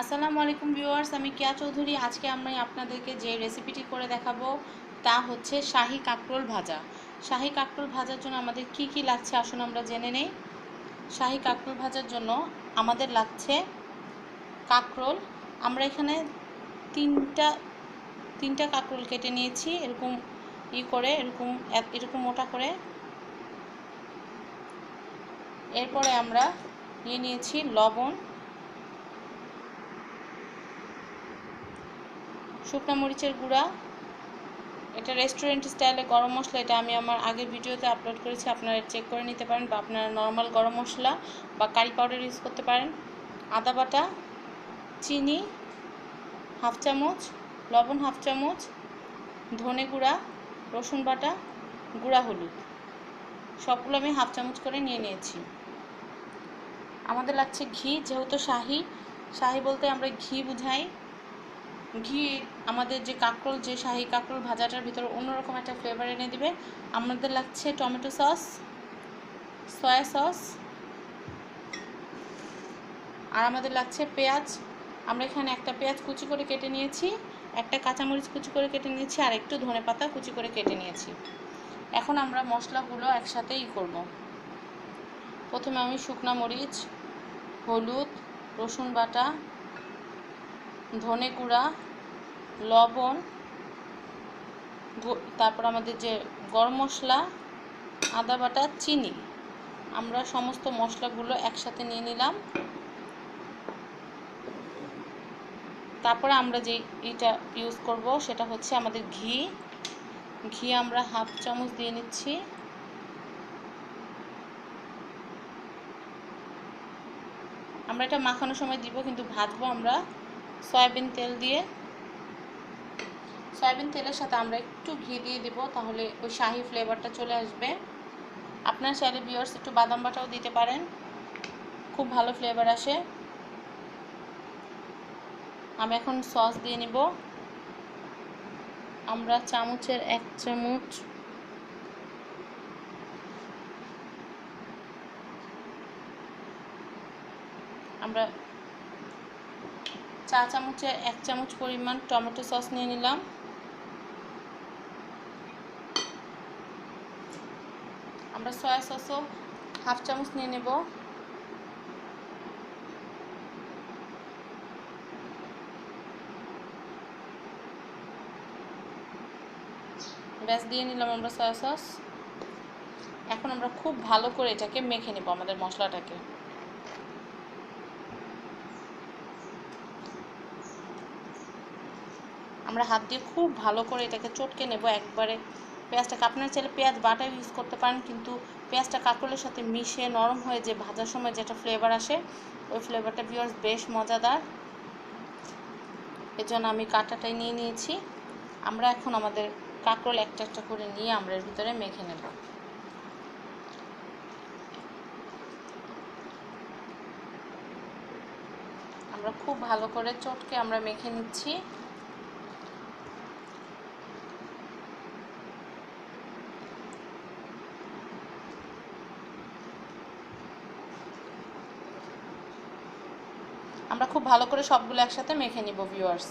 আসসালামু আলাইকুম ভিউয়ার্স, আমি কিয়া চৌধুরী। আজকে আমি আপনাদেরকে যে রেসিপিটি করে দেখাবো, তা হচ্ছে শাহি কাঁকরোল ভাজা। শাহি কাঁকরোল ভাজার জন্য আমাদের কি কি লাগছে আসুন আমরা জেনে নেই। শাহি কাঁকরোল ভাজার জন্য আমাদের লাগছে কাঁকরোল। আমরা এখানে তিনটা তিনটা কাঁকরোল কেটে নিয়েছি, এরকম ই করে, এরকম এরকম মোটা করে। এরপরে আমরা নিয়ে নিয়েছি লবণ। শুকনো মরিচের গুঁড়া। এটা রেস্টুরেন্ট স্টাইলে গরম মশলা, এটা আমি আমার আগের ভিডিওতে আপলোড করেছি, আপনারা চেক করে নিতে পারেন বা আপনারা নর্মাল গরম মশলা বা কারি পাউডার ইউজ করতে পারেন। আদা বাটা, চিনি হাফ চামচ, লবণ হাফ চামচ, ধনে গুঁড়া, রসুন বাটা, গুঁড়া হলুদ। সবগুলো আমি হাফ চামচ করে নিয়ে নিয়েছি। আমাদের লাগছে ঘি, যেহেতু শাহি শাহি বলতে আমরা ঘি বুঝাই। ঘি আমাদের যে কাঁকরোল, যে শাহি কাঁকরোল ভাজাটার ভিতরে অন্যরকম একটা ফ্লেভার এনে দিবে। আমাদের লাগছে টমেটো সস সয়া সস আর আমাদের লাগছে পেঁয়াজ। আমরা এখানে একটা পেঁয়াজ কুচি করে কেটে নিয়েছি, একটা কাঁচামরিচ কুচি করে কেটে নিয়েছি, আর একটু ধনে পাতা কুচি করে কেটে নিয়েছি। এখন আমরা মশলাগুলো একসাথে ই করব। প্রথমে আমি শুকনা মরিচ, হলুদ, রসুন বাটা, ধনে গুঁড়া লবণ তারপর আমাদের যে গরম মশলা, আদা বাটা, চিনি। আমরা সমস্ত মশলাগুলো একসাথে নিয়ে নিলাম। তারপরে আমরা যে এটা ইউজ করব, সেটা হচ্ছে আমাদের ঘি। ঘি আমরা হাফ চামচ দিয়ে নিচ্ছি। আমরা এটা মাখানোর সময় দিব, কিন্তু ভাজবো আমরা। সয়াবিন তেল দিয়ে। সয়াবিন তেলের সাথে আমরা একটু ঘি দিয়ে দিব, তাহলে ওই শাহি ফ্লেভারটা চলে আসবে। আপনার চাইলে বিয়ার্স একটু বাদাম বাটাও দিতে পারেন। খুব ভালো ফ্লেভার আসে। আমি এখন সস দিয়ে নিব। আমরা চামচের এক চামচ আমরা চা চামচের এক চামচ পরিমাণ টমেটো সস নিয়ে নিলাম। আমরা সয়া সসও হাফ চামচ নিয়ে নেব। ব্যাস, দিয়ে নিলাম আমরা সয়া সস। এখন আমরা খুব ভালো করে এটাকে মেখে নেব আমাদের মশলাটাকে। আমরা হাত দিয়ে খুব ভালো করে এটাকে চটকে নেব একবারে। পেঁয়াজটাকে আপনার চাইলে পেঁয়াজ বাটা ইউজ করতে পারেন, কিন্তু পেঁয়াজটা কাঁকরোলের সাথে মিশে নরম হয়ে যে ভাজার সময় যেটা ফ্লেভার আসে, ওই ফ্লেভারটা ভিউয়ার্স বেশ মজাদার। এজন্য আমি কাঁটাটাই নিয়ে নিয়েছি। আমরা এখন আমাদের কাঁকরোল একটা একটা করে নিয়ে আমরা এর ভিতরে মেখে নেব। আমরা খুব ভালো করে চটকে আমরা মেখে নিচ্ছি। আমরা খুব ভালো করে সবগুলো একসাথে মেখে নিব ভিউয়ার্স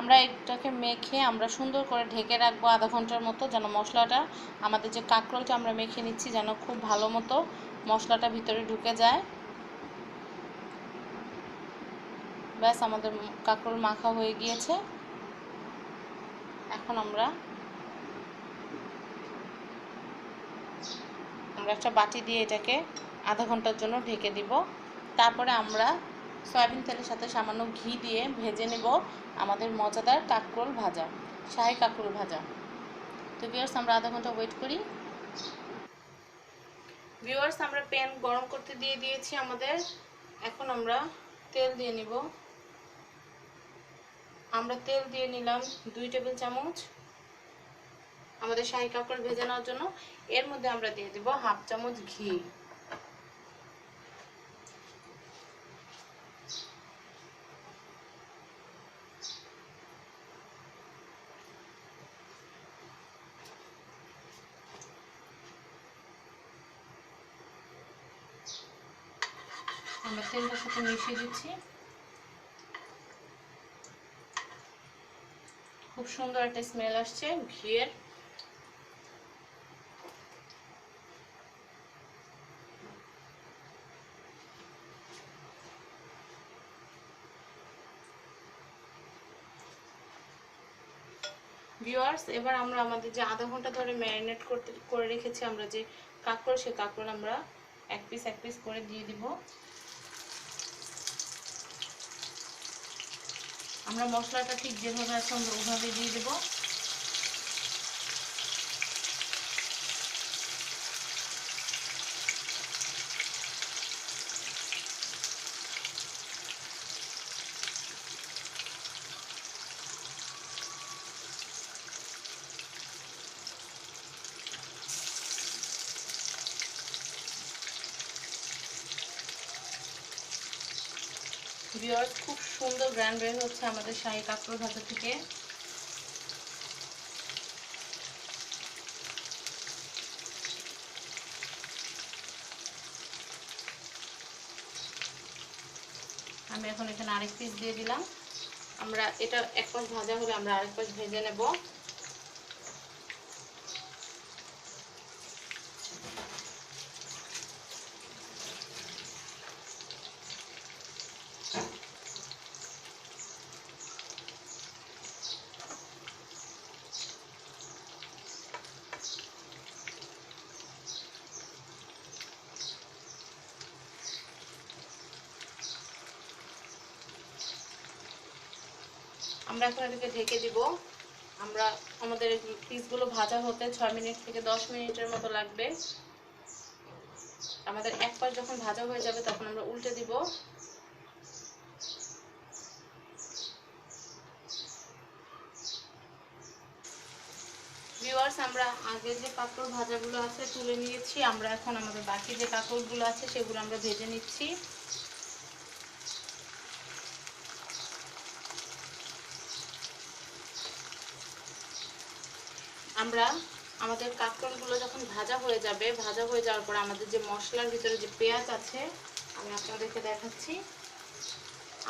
আমরা এটাকে মেখে আমরা সুন্দর করে ঢেকে রাখব আধা ঘণ্টার মতো, যেন মশলাটা, আমাদের যে কাঁকরোলটা আমরা মেখে নিচ্ছি যেন খুব ভালো মতো মশলাটা ভিতরে ঢুকে যায়। ব্যাস, আমাদের কাঁকরোল মাখা হয়ে গিয়েছে। এখন আমরা একটা বাটি দিয়ে এটাকে আধা ঘণ্টার জন্য ঢেকে দিব। তারপরে আমরা সয়াবিন তেলের সাথে সামান্য ঘি দিয়ে ভেজে নেব আমাদের মজাদার কাঁকরোল ভাজা, শাহি কাঁকরোল ভাজা। তো ভিউয়ার্স আমরা আধা ঘণ্টা ওয়েট করি। ভিউয়ার্স আমরা প্যান গরম করতে দিয়ে দিয়েছি আমাদের। এখন আমরা তেল দিয়ে নিব। আমরা তেল দিয়ে নিলাম দুই টেবিল চামচ। আমাদের শাহী কাঁকড় ভেজে নেওয়ার জন্য। এর মধ্যে আমরা দিয়ে দেব হাফ চামচ ঘি। আমরা তেলটার সাথে মিশিয়ে দিচ্ছি। খুব সুন্দর একটা স্মেল আসছে ঘিয়ের। ভিউয়ার্স এবার আমরা আমাদের যে আধা ঘণ্টা ধরে ম্যারিনেট করতে, করে রেখেছি আমরা যে কাঁকড় সে কাঁকড় আমরা এক পিস এক পিস করে দিয়ে দিব। আমরা মশলাটা ঠিক যেভাবে আছে আমরা ওভাবে দিয়ে দেবো। ভিওয়ার্স খুব সুন্দর ব্র্যান্ড বের হচ্ছে আমাদের শাহী কাঁকড় ভাজা থেকে। আমি এখন এখানে আরেক পিস দিয়ে দিলাম। আমরা এটা এক পাশ ভাজা হলে আমরা আরেক পাশ ভেজে নেব। আমরা এখন এটাকে ঢেকে দিব। আমরা আমাদের পিসগুলো ভাজা হতে ছয় মিনিট থেকে দশ মিনিটের মতো লাগবে। আমাদের এক পাশ যখন ভাজা হয়ে যাবে তখন আমরা উল্টে দিব। ভিউয়ার্স আমরা আগে যে কাঁকড় ভাজাগুলো আছে তুলে নিয়েছি, আমরা এখন আমাদের বাকি যে কাঁকড়গুলো আছে সেগুলো আমরা ভেজে নিচ্ছি। আমরা আমাদের কাঁকরোলগুলো যখন ভাজা হয়ে যাবে, ভাজা হয়ে যাওয়ার পর আমাদের যে মশলার ভিতরে যে পেঁয়াজ আছে, আমি আপনাদেরকে দেখাচ্ছি।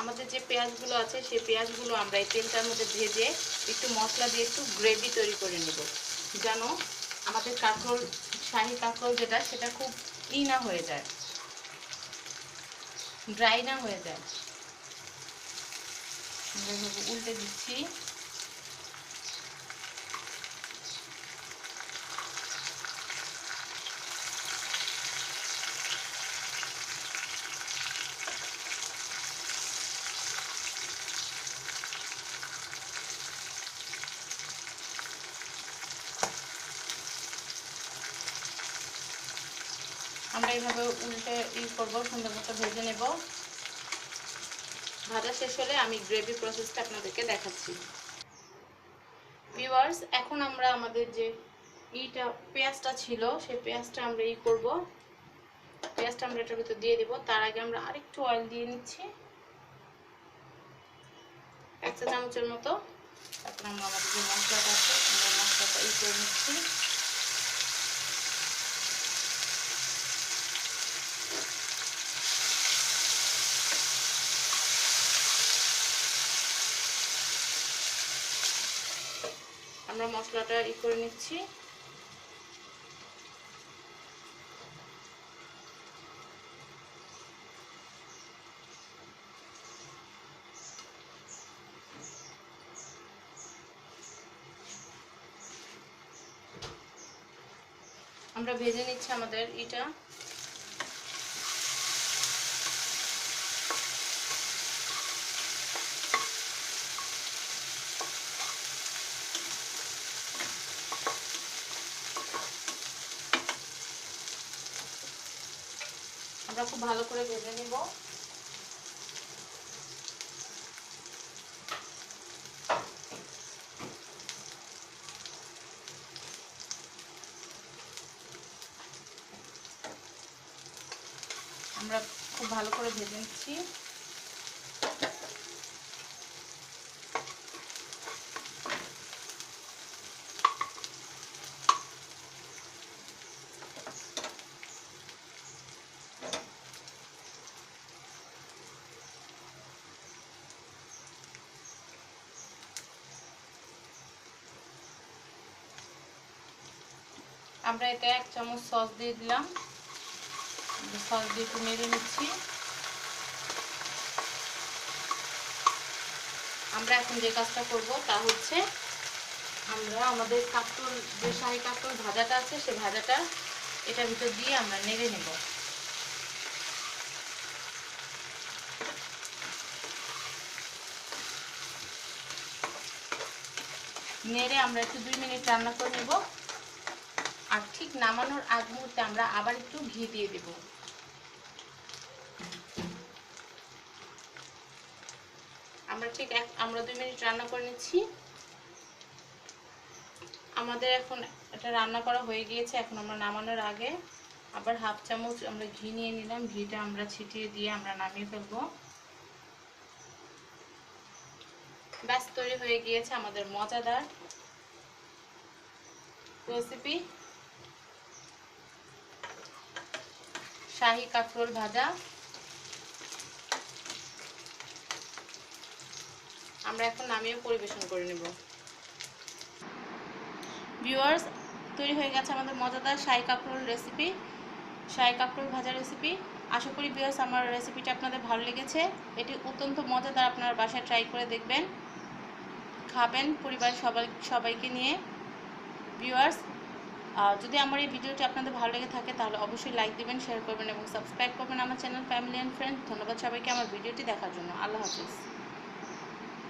আমাদের যে পেঁয়াজগুলো আছে, সেই পেঁয়াজগুলো আমরা এই তেলটার মধ্যে ভেজে একটু মশলা দিয়ে একটু গ্রেভি তৈরি করে নেব। যেন আমাদের কাঁকরোল শাহি কাঁকরোল যেটা, সেটা খুব ই না হয়ে যায়। ড্রাই না হয়ে যায়। উল্টে দিচ্ছি। আমরা এইভাবে উল্টে ই করব, সুন্দর মতো ভেজে নেব। ভাজা শেষ হলে আমি গ্রেভি প্রসেসটা আপনাদেরকে দেখাচ্ছি। ভিউয়ার্স এখন আমরা আমাদের যে ইটা, পেঁয়াজটা ছিল, সেই পেঁয়াজটা আমরা ই করব। পেঁয়াজটা আমরা এটার ভিতর দিয়ে দেবো। তার আগে আমরা আরেকটু অয়েল দিয়ে নিচ্ছি। এক চা চামচের মতো। তারপর আমরা আমাদের যে মশলাটা আছে, আমরা মশলাটা ই করে নিচ্ছি। আমরা মশলাটা ই করে নিচ্ছি। আমরা ভেজে নিচ্ছি আমাদের এটা আমরা খুব ভালো করে ভেজে নিব। আমরা খুব ভালো করে ভেজে নিচ্ছি। আমরা এটা এক চামচ সস দিয়ে দিলাম। সস দিয়ে একটু মেরে নিচ্ছি। আমরা এখন যে কাজটা করব তা হচ্ছে আমরা আমাদের কাপড় যে শাহি কাপড় ভাজাটা আছে, সে ভাজাটা এটার ভিতর দিয়ে আমরা নেড়ে নেব। নেড়ে আমরা একটু দুই মিনিট রান্না করে নেব। আর ঠিক নামানোর আগ মুহূর্তে আমরা আবার একটু ঘি দিয়ে দেব। আমরা ঠিক এক, আমরা দুই মিনিট রান্না করে নিচ্ছি। আমাদের এখন এটা রান্না করা হয়ে গিয়েছে, এখন আমরা নামানোর আগে আবার হাফ চামচ আমরা ঘি নিয়ে নিলাম। ঘিটা আমরা ছিটিয়ে দিয়ে আমরা নামিয়ে ফেলব। ব্যাস, তৈরি হয়ে গিয়েছে আমাদের মজাদার রেসিপি শাহি কাঁকরোল ভাজা। আমরা এখন নামিয়ে পরিবেশন করে নেব। ভিউয়ার্স তৈরি হয়ে গেছে আমাদের মজাদার শাহি কাঁকরোল রেসিপি শাহি কাঁকরোল ভাজা রেসিপি আশা করি ভিউয়ার্স আমার রেসিপিটা আপনাদের ভালো লেগেছে। এটি অত্যন্ত মজাদার, আপনারা বাসায় ট্রাই করে দেখবেন। খাবেন পরিবারের সবাই, সবাইকে নিয়ে। ভিউয়ার্স যদি আমার এই ভিডিওটি আপনাদের ভালো লেগে থাকে, তাহলে অবশ্যই লাইক দেবেন শেয়ার করবেন এবং সাবস্ক্রাইব করবেন আমার চ্যানেল ফ্যামিলি অ্যান্ড ফ্রেন্ড ধন্যবাদ সবাইকে আমার ভিডিওটি দেখার জন্য। আল্লাহ হাফিজ।